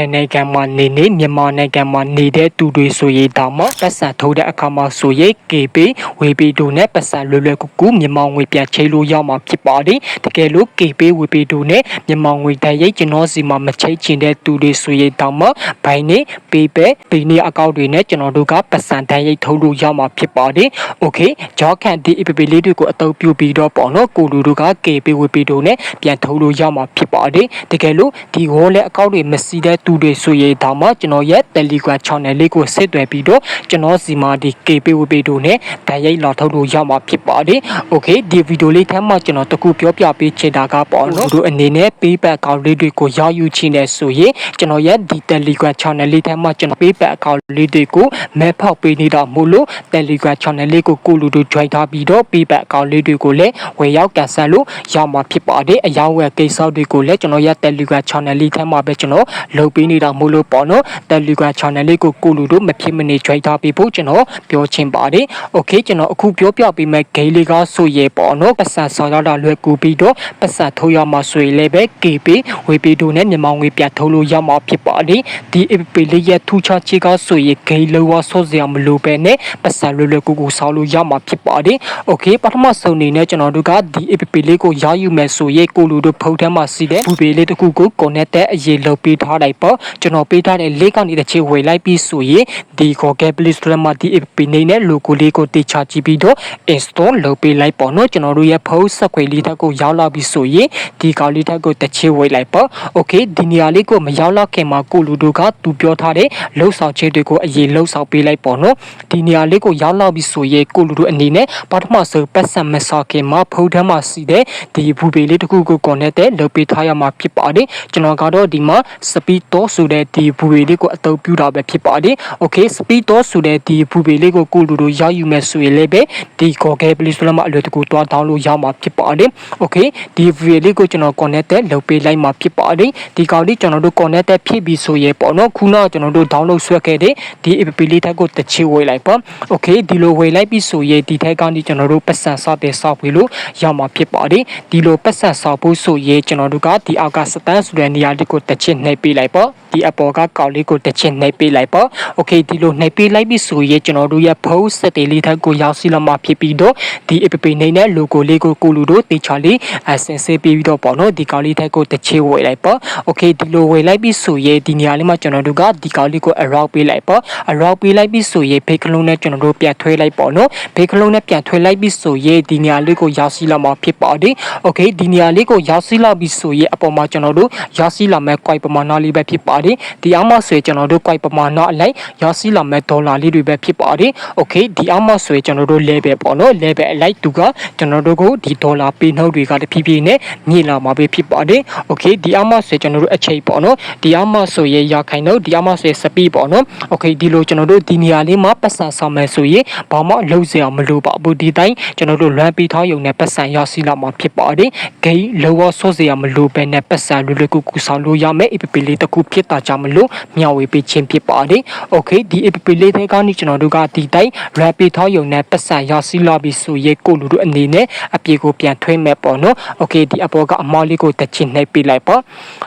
ယ်နိုင်ငံမှာနေနေမြန်မာနိုင်ငံမှာနေတဲ့သူတွေဆိုရင်တောင်မှပတ်စံထုတ်တဲ့အခါမှာဆိုရင် KB ဝေပီတို့နဲ့ပတ်စံလွယ်လွယ်ကူကူမြန်မာငွေပြန်ချိန်လို့ရမှာဖြစ်ပါတယ်တကယ်လို့ KB ဝေပီတို့နဲ့မြန်မာငွေတန်ရိတ်ကျွန်တော်စီမှာမချိန်ချင်တဲ့သူတွေဆိုရင်တောင်မှဘိုင်းနဲ့ PayPal ဒီနေ့အကောင့်တွေနဲ့ကျွန်တော်တို့ကပတ်စံတန်ရိတ်ထုတ်လို့ရမှာဖြစ်ပါတယ်။ Okay ကြောခန့်ဒီ APP လေးတွေကိုအသုံးပြုပြီးတော့ပေါ့နော်ကိုလူတို့က KB ဝေပီတို့နဲ့ပြန်ထုတ်လို့ရမှာဖြစ်ပါတယ်တကယ်လို့ဒီ wallet အကောင့်တွေမရှိတဲ့သူတွေဆွေရည်တောင်မှကျွန်တော်ရဲ့ Telegram Channel လေးကိုဆက်သွယ်ပြီးတော့ကျွန်တော်စီမာဒီ KPWP တို့နဲ့ဗန်ရိုက်လာထုတ်လို့ရမှာဖြစ်ပါတယ်။ Okay ဒီဗီဒီယိုလေးထဲမှာကျွန်တော်တကူပြောပြပေးချင်တာကပေါ့နော်တို့အနေနဲ့ PayPal account လေးတွေကိုရယူချင်တယ်ဆိုရင်ကျွန်တော်ရဲ့ဒီ Telegram Channel လေးထဲမှာကျွန်တော် PayPal account လေးတွေကိုမဲဖောက်ပေးနေတာမို့လို့ Telegram Channel လေးကိုကိုလူတို့ join ထားပြီးတော့ PayPal account လေးတွေကိုလည်းဝယ်ရောက်ကန်ဆယ်လို့ရမှာဖြစ်ပါတယ်။အယောင်ဝယ်ကိစ္စတွေကိုလည်းကျွန်တော်ရဲ့ Telegram Channel လေးထဲမှာပဲကျွန်တော်လုပ်ပေးနေတာမို့လို့ပေါ့နော် Telegram channel လေးကိုကိုလူတို့မဖြစ်မနေ join ထားပြီးဖို့ကျွန်တော်ပြောချင်ပါတယ်။ Okay ကျွန်တော်အခုပြောပြပေးမယ့် game လေးကဆိုရဲပေါ့နော်ပတ်စံဆော်ရတာလွယ်ကူပြီးတော့ပတ်စံထုတ်ရမှာဆိုရင်လည်းပဲ KB ဝေပီတို့နဲ့မြန်မာငွေပြထုတ်လို့ရမှာဖြစ်ပါတယ်။ဒီ app လေးရဲ့ထူးခြားချက်ကဆိုရင် game လောဆော့စရာမလိုပဲနဲ့ပတ်စံလွယ်လွယ်ကူကူဆောက်လို့ရမှာဖြစ်ပါတယ်။ Okay ပထမဆုံးအနေနဲ့ကျွန်တော်တို့ကဒီ app လေးကိုရယူမယ်ဆိုရင်ကိုလူတို့ဖုန်းထဲမှာစီးတဲ့ဘူပေလေးတစ်ခုကို connect တဲ့အရေးလုပ်ပေးထားလိုက်ပေါ့ကျွန်တော်ပေးထားတဲ့ link ကနေတစ်ချေဝေလိုက်ပြီးဆိုရင်ဒီ Google Play Store မှာဒီ app နေနဲ့ logo လေးကိုတေချာကြည့်ပြီးတော့ install လုပ်ပေးလိုက်ပေါ့နော်ကျွန်တော်တို့ရဲ့ဖုန်းဆက်ခွေလေးတက်ကိုရောက်လာပြီဆိုရင်ဒီကောင်လေးတက်ကိုတစ်ချေဝေလိုက်ပေါ့ okay ဒီနေရာလေးကိုမရောက်လောက်ခင်မှာကိုလူတို့ကသူပြောထားတဲ့လှုပ်ဆောင်ချက်တွေကိုအရေးလှုပ်ဆောင်ပေးလိုက်ပေါ့နော်ဒီနေရာလေးကိုရောက်လောက်ပြီဆိုရင်ကိုလူတို့အနေနဲ့ပထမဆုံးပတ်စံမဆောက်ခင်မှာဖုန်းထဲမှာစီတဲ့ဒီဘူပေလေးတစ်ခုကို connect တဲ့လုပ်ပေးထားရမှာဖြစ်ပါတယ်ကျွန်တော်ကတော့ဒီမှာ speed တော့ဆိုတဲ့ဒီဘူပေလေးကိုအသုံးပြုတာပဲဖြစ်ပါတယ် okay speed တော့ဆိုတဲ့ဒီဘူပေလေးကိုကိုလူတို့ရောက်ယူမယ်ဆိုရင်လည်းပဲဒီ Google Play Store မှာအလွယ်တကူတွား download ရမှာဖြစ်ပါတယ် okay ဒီ video လေးကိုကျွန်တော် connect တဲ့လုပ်ပေးလိုက်မှာဖြစ်ပါတယ်ဒီကောင်လေးကျွန်တော်တို့ connect တဲ့ဖြစ်ပြီဆိုရင်ပေါ့နော်ခုနကကျွန်တော်တို့ download ဆွဲခဲ့တဲ့ဒီ app လေးတက်ကိုတစ်ချေဝေးလိုက်ပါ okay ဒီလိုဝေးလိုက်ပြီဆိုရင်ဒီထက်ကနေကျွန်တော်တို့ပတ်စံစတဲ့ software လို့ရမှာဖြစ်ပါတယ်ဒီလိုပတ်စံဆောက်ဖို့ဆိုရင်ကျွန်တော်တို့ကဒီအောက်ကစတန်ဆိုတဲ့နေရာလေးကိုတစ်ချစ်နှိပ်ပေးလိုက်ပေါ့ဒီအပေါ်ကကောက်လေးကိုတစ်ချစ်နှိပ်ပေးလိုက်ပေါ့ okay ဒီလိုနှိပ်ပေးလိုက်ပြီဆိုရင်ကျွန်တော်တို့ရဲ့ post စတဲ့လေးထက်ကိုရောက်စီလာမှာဖြစ်ပြီးတော့ဒီ app နေနဲ့ logo လေးကိုကိုလူတို့တေချာလေးအစင်စေးပေးပြီးတော့ပေါ့နော်ဒီကောက်လေးထက်ကိုတစ်ချစ်ဝေလိုက်ပေါ့ okay ဒီလိုဝေလိုက်ပြီဆိုရင်ဒီနေရာလေးမှာကျွန်တော်တို့ကဒီကောက်လေးကို around ပေးလိုက်ပေါ့ around ပေးလိုက်ပြီဆိုရင်ဖေးကလုံးနဲ့ကျွန်တော်တို့ပြန်ထွေးလိုက်ပေါ့နော်ဖေးကလုံးနဲ့ပြန်ထွေးလိုက်ပြီဆိုရင်ဒီနေရာလေးကိုရောက်စီလာမှာဖြစ်ပါတယ် okay ဒီနေရာလေးကိုရောက်စီလာပြီဆိုရင်အပေါ်မှာကျွန်တော်တို့ရောက်စီလာမဲ့ quite ပမာဏလေးပဲဖြစ်ပါတယ်ဒီအမှဆိုရင်ကျွန်တော်တို့ quite ပမာဏအလိုက်ရောက်စီလာမဲ့ဒေါ်လာလေးတွေပဲဖြစ်ပါတယ် okay ဒီအမှဆိုရင်ကျွန်တော်တို့ level ပေါ့နော် level အလိုက်သူကကျွန်တော်တို့ကိုဒီဒေါ်လာပေးနှုတ်တွေကတဖြည်းဖြည်းနဲ့ညှိလာမှာပဲဖြစ်ပါတယ် okay ဒီအမှဆိုရင်ကျွန်တော်တို့အချိန်ပေါ့နော်ဒီအမှဆိုရင်ရခိုင်တော့ဒီအမှဆိုရင် speed ပေါ့နော် okay ဒီလိုကျွန်တော်တို့ဒီနေရာလေးမှာပတ်စံဆောင်မယ်ဆိုရင်ဘာမှလုံးစရာမလိုပါဘူးဒီတိုင်းကျွန်တော်တို့လွမ်းပြီးထားရုံနဲ့ပတ်စံရရှိလာမှာဖြစ်ပါတယ်ဂိမ်းလောဝဆော့စရာမလိုပဲနဲ့ပတ်စံလွယ်လွယ်ကူကူဆောင်လို့ရမယ် app လေးတစ်ခုဖြစ်တာကြောင့်မလို့မျှဝေပေးခြင်းဖြစ်ပါတယ် okay ဒီ app လေးတွေကနေကျွန်တော်တို့ကဒီတိုင်းလွမ်းပြီးထားရုံနဲ့ပတ်စံရရှိလာပြီဆိုရင်ကိုလူတို့အနေနဲ့အပြေကိုပြန်ထွေးမယ်ပေါ့နော် okay ဒီအပေါ်ကအမော်လေးကိုတစ်ချင်နှိပ်ပေးလိုက်ပါ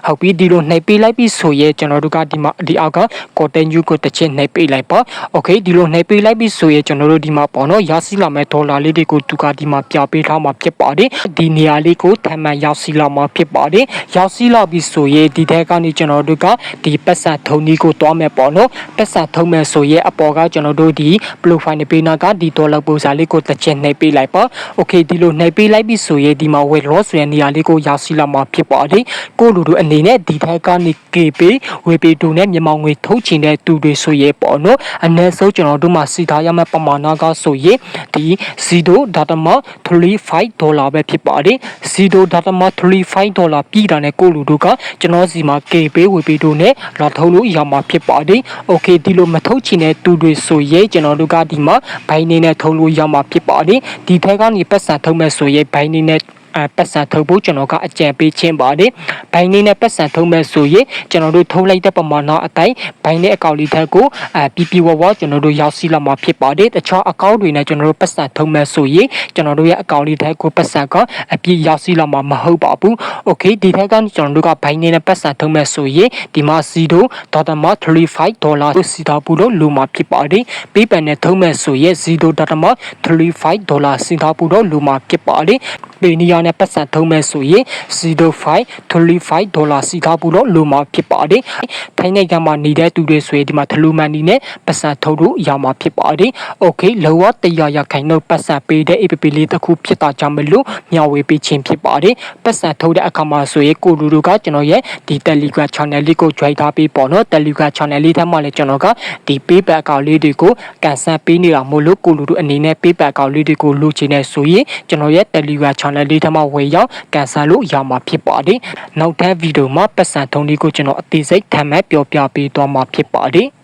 ဟုတ်ပြီဒီလိုနှိပ်ပေးလိုက်ပြီဆိုရင်ကျွန်တော်တို့ကဒီမှာဒီအောက်က continue ကိုတစ်ချင်နှိပ်ပေးလိုက်ပါ okay ဒီလိုနှိပ်ပေးလိုက်ပြီဆိုရင်ကျွန်တော်တို့ဒီမှာပေါ့နော်ရရှိလာမဲ့ဒေါ်လာလေးတွေကိုသူကဒီမှာပြပေးထားမှာဖြစ်ပါတယ်ဒီနေရာလေးကိုထပ်မံရောက်ရှိလာမှာဖြစ်ပါတယ်ရောက်ရှိလာပြီဆိုရင်ဒီထဲကနေကျွန်တော်တို့ကဒီပတ်စံထုံကြီးကိုတွားမယ်ပေါ့နော်ပတ်စံထုံမယ်ဆိုရင်အပေါ်ကကျွန်တော်တို့ဒီ profile နေပေးနာကဒီဒေါ်လာပုံစံလေးကိုတစ်ချက်နှိပ်ပေးလိုက်ပါ okay ဒီလိုနှိပ်ပေးလိုက်ပြီဆိုရင်ဒီမှာ withdraw ဆိုတဲ့နေရာလေးကိုရောက်ရှိလာမှာဖြစ်ပါတယ်ကိုလူတို့အနေနဲ့ဒီထဲကနေ KP ဝေပေတူနဲ့မြန်မာငွေထုတ်ချင်တဲ့သူတွေဆိုရင်ပေါ့နော်အနည်းဆုံးကျွန်တော်တို့မှာစီထားရမယ့်ပမာဏကဆိုရင်ဒီ0.35ဒေါ်လာပဲဖြစ်ပါတယ်0.35ဒေါ်လာပြည်တာနဲ့ကိုလူတို့ကကျွန်တော်စီမှာ KP ဝေပေတူနဲ့လာထုတ်လို့ရမှာဖြစ်ပါတယ်။ Okay ဒီလိုမထုတ်ချင်တဲ့သူတွေဆိုရင်ကျွန်တော်တို့ကဒီမှာဘိုင်းနေနဲ့ထုတ်လို့ရမှာဖြစ်ပါတယ်။ဒီထက်ကနေပတ်စံထုတ်မဲ့ဆိုရင်ဘိုင်းနေနဲ့အဲ ပတ်စံထုတ်ဖို့ကျွန်တော်ကအကြံပေးခြင်းပါတယ်။ဘိုင်းလေးနဲ့ပတ်စံထုတ်မဲ့ဆိုရင်ကျွန်တော်တို့ထုတ်လိုက်တဲ့ပမာဏအတိုင်းဘိုင်းလေးအကောက်လေးထက်ကိုအပြပြဝဝကျွန်တော်တို့ရောက်စီလာမှာဖြစ်ပါတယ်။တခြားအကောက်တွေနဲ့ကျွန်တော်တို့ပတ်စံထုတ်မဲ့ဆိုရင်ကျွန်တော်တို့ရဲ့အကောက်လေးထက်ကိုပတ်စံကအပြည့်ရောက်စီလာမှာမဟုတ်ပါဘူး။ Okay ဒီထက်ကကျွန်တော်တို့ကဘိုင်းလေးနဲ့ပတ်စံထုတ်မဲ့ဆိုရင်ဒီမှာစီတို့0.35ဒေါ်လာစီတာပူလို့လိုမှာဖြစ်ပါတယ်။ပေးပန်နဲ့ထုတ်မဲ့ဆိုရင်0.35ဒေါ်လာစီတာပူတော့လိုမှာဖြစ်ပါတယ်။ပေနီယာနဲ့ပတ်စံထုံးမဲ့ဆိုရင်0535ဒေါ်လာစီကားဘူးတော့လိုမှာဖြစ်ပါတယ်။ထိုင်းနိုင်ငံမှာနေတဲ့သူတွေဆိုရင်ဒီမှာထလူမန်နီနဲ့ပတ်စံထုတ်လို့ရမှာဖြစ်ပါတယ်။ Okay လောကတရားရခိုင်တော့ပတ်စံပေးတဲ့ APP လေးတစ်ခုဖြစ်တာကြောင့်မလို့မျှဝေပေးခြင်းဖြစ်ပါတယ်။ပတ်စံထုတ်တဲ့အခါမှာဆိုရင်ကိုလူလူကကျွန်တော်ရဲ့ဒီ Telegram channel လေးကို join ထားပေးပေါ့နော် Telegram channel လေးထဲမှာလည်းကျွန်တော်ကဒီ payback account လေးတွေကိုကန်ဆယ်ပေးနေတာမို့လို့ကိုလူလူအနေနဲ့ payback account လေးတွေကိုလိုချင်နေဆိုရင်ကျွန်တော်ရဲ့ Telegram channel လေးထဲမှာဝင်ရောက်ကန်ဆယ်လို့ရမှာဖြစ်ပါတယ်။နောက်ထပ်ဗီဒီယိုမှာပတ်စံထုံးလေးကိုကျွန်တော်အသေးစိတ်ထပ်မံပြောပြပေးသွားမှာဖြစ်ပါတယ်။